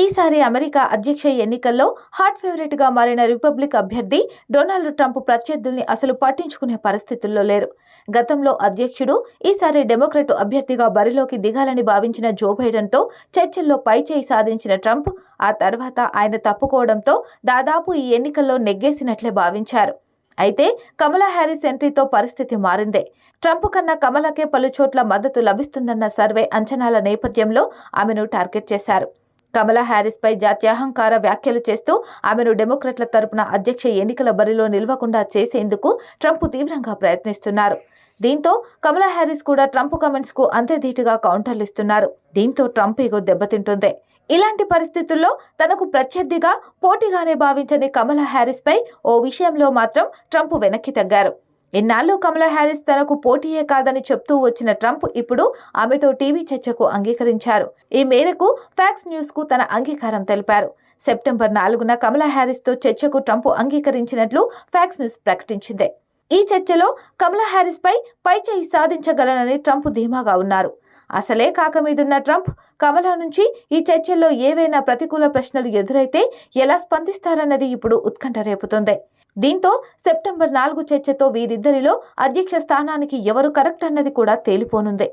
ఈసారి అమెరికా అధ్యక్ష ఎన్నికల్లో హాట్ ఫేవరెట్గా మారిన రిపబ్లిక్ అభ్యర్థి డొనాల్డ్ ట్రంప్ ప్రత్యర్థుల్ని అసలు పట్టించుకునే పరిస్థితుల్లో లేరు. గతంలో అధ్యక్షుడు ఈసారి డెమోక్రట్ అభ్యర్థిగా బరిలోకి దిగాలని భావించిన జో బైడెన్తో చర్చల్లో పైచేయి సాధించిన ట్రంప్ ఆ తర్వాత ఆయన తప్పుకోవడంతో దాదాపు ఈ ఎన్నికల్లో నెగ్గేసినట్లే భావించారు. అయితే కమలా హ్యారిస్ ఎంట్రీతో పరిస్థితి మారిందే. ట్రంప్ కన్నా కమలకే పలుచోట్ల మద్దతు లభిస్తుందన్న సర్వే అంచనాల నేపథ్యంలో ఆమెను టార్గెట్ చేశారు. కమలా హ్యారిస్పై జాత్యాహంకార వ్యాఖ్యలు చేస్తూ ఆమెను డెమోక్రట్ల తరపున అధ్యక్ష ఎన్నికల బరిలో నిలవకుండా చేసేందుకు ట్రంప్ తీవ్రంగా ప్రయత్నిస్తున్నారు. దీంతో కమలా హ్యారిస్ కూడా ట్రంప్ కమెంట్స్కు అంతే ధీటుగా కౌంటర్లు ఇస్తున్నారు. దీంతో ట్రంప్ ఈగో దెబ్బతింటుంది. ఇలాంటి పరిస్థితుల్లో తనకు ప్రత్యర్థిగా పోటీగానే భావించని కమలా హ్యారిస్పై ఓ విషయంలో మాత్రం ట్రంప్ వెనక్కి తగ్గారు. ఇన్నాళ్ళు కమలా హ్యారిస్ తనకు పోటీయే కాదని చెప్తూ వచ్చిన ట్రంప్ ఇప్పుడు ఆమెతో టీవీ చర్చకు అంగీకరించారు. ఈ మేరకు ఫ్యాక్స్ న్యూస్కు తన అంగీకారం తెలిపారు. సెప్టెంబర్ నాలుగున కమలా హ్యారిస్తో చర్చకు ట్రంప్ అంగీకరించినట్లు ఫ్యాక్స్ న్యూస్ ప్రకటించింది. ఈ చర్చలో కమలా హ్యారిస్పై పై పైచేయి సాధించగలనని ట్రంప్ ధీమాగా ఉన్నారు. అసలే కాక మీదున్న ట్రంప్ కమలా నుంచి ఈ చర్చల్లో ఏవైనా ప్రతికూల ప్రశ్నలు ఎదురైతే ఎలా స్పందిస్తారన్నది ఇప్పుడు ఉత్కంఠ రేపుతోంది. దీంతో సెప్టెంబర్ నాలుగు చర్చతో వీరిద్దరిలో అధ్యక్ష స్థానానికి ఎవరు కరెక్ట్ అన్నది కూడా తేలిపోనుంది.